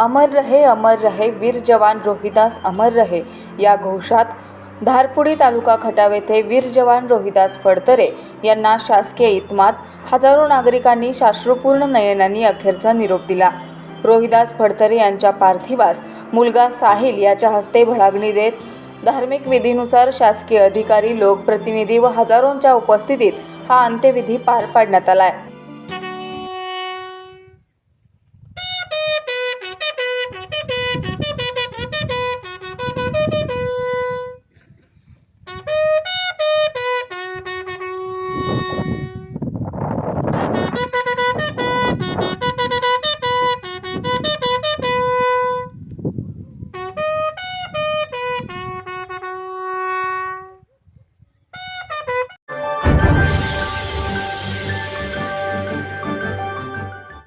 अमर रहे अमर रहे वीर जवान रोहिदास अमर रहे. या घोषात धारपुडी तालुका खटाव येथे वीर जवान रोहिदास फडतरे यांना शासकीय इतमात हजारो नागरिकांनी शास्त्रपूर्ण नयनांनी अखेरचा निरोप दिला. रोहिदास फडतरे यांच्या पार्थिवास मुलगा साहिल याच्या हस्ते भडागणी देत धार्मिक विधीनुसार शासकीय अधिकारी लोकप्रतिनिधी व हजारोंच्या उपस्थितीत हा अंत्यविधी पार पाडण्यात आला आहे Thank you.